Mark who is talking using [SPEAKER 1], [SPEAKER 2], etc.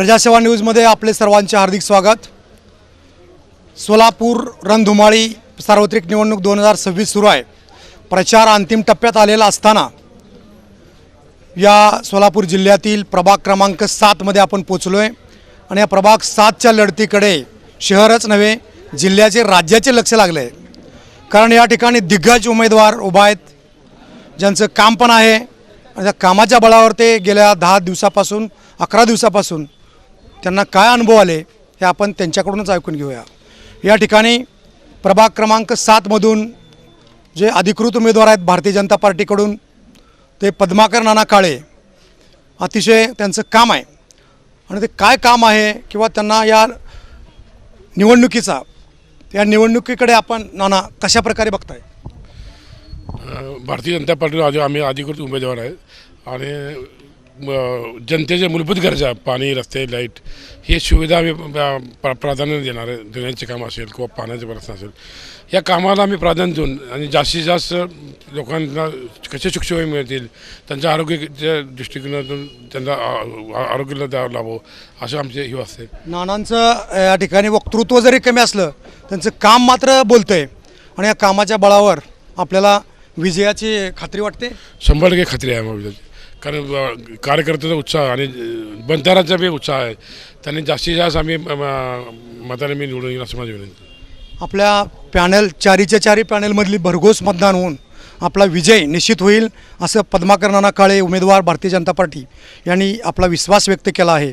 [SPEAKER 1] प्रजासेवा न्यूजमध्ये आपले सर्वांचे हार्दिक स्वागत. सोलापूर रणधुमाळी सार्वत्रिक निवडणूक दोन हजार सव्वीस सुरू आहे. प्रचार अंतिम टप्प्यात आलेला असताना या सोलापूर जिल्ह्यातील प्रभाग क्रमांक सातमध्ये आपण पोचलो आहे आणि या प्रभाग सातच्या लढतीकडे शहरच नव्हे जिल्ह्याचे राज्याचे लक्ष लागले. आहे कारण या ठिकाणी दिग्गज उमेदवार उभा आहेत. ज्यांचं काम पण आहे. आणि त्या कामाच्या बळावर ते गेल्या दहा दिवसापासून अकरा दिवसापासून त्यांना काय अनुभव आले हे आपण त्यांच्याकडूनच ऐकून घेऊया. या ठिकाणी प्रभाग क्रमांक सातमधून जे अधिकृत उमेदवार आहेत भारतीय जनता पार्टीकडून ते पद्माकर नाना काळे. अतिशय त्यांचं काम आहे. आणि ते काय काम आहे किंवा त्यांना या निवडणुकीचा या निवडणुकीकडे आपण नाना कशा प्रकारे बघताय
[SPEAKER 2] भारतीय जनता पार्टीला आधी आम्ही अधिकृत उमेदवार आहे. आणि जनतेच्या मूलभूत गरजा पाणी रस्ते लाइट ही सुविधा आम्ही प्रा प्राधान्य देणार आहे. ड्रेनेजचे काम असेल किंवा पाण्याचे प्रश्न असेल. या कामाला आम्ही प्राधान्य देऊन आणि जास्तीत जास्त लोकांना कसे सुखसोयी मिळतील त्यांच्या आरोग्याच्या दृष्टिकोनातून त्यांना आरोग्याला द्यावं लाभो असं आमचे हे असते
[SPEAKER 1] नानांचं या ठिकाणी वक्तृत्व जरी कमी असलं त्यांचं काम मात्र बोलतंय. आणि या कामाच्या बळावर आपल्याला विजयाची खात्री वाटते?
[SPEAKER 2] शंभर टक्के खात्री आहे आम्हाला कारण कार्यकर्त्याचा उत्साह आणि बंधाराचा बी उत्साह आहे. त्यांनी जास्तीत जास्त आम्ही मताने मी निवडून येईल असं माझी विनंती
[SPEAKER 1] आपल्या पॅनल चारीच्या चारी पॅनलमधली भरघोस मतदान होऊन आपला विजय निश्चित होईल असं पद्माकर नाना काळे उमेदवार भारतीय जनता पार्टी यांनी आपला विश्वास व्यक्त केला आहे.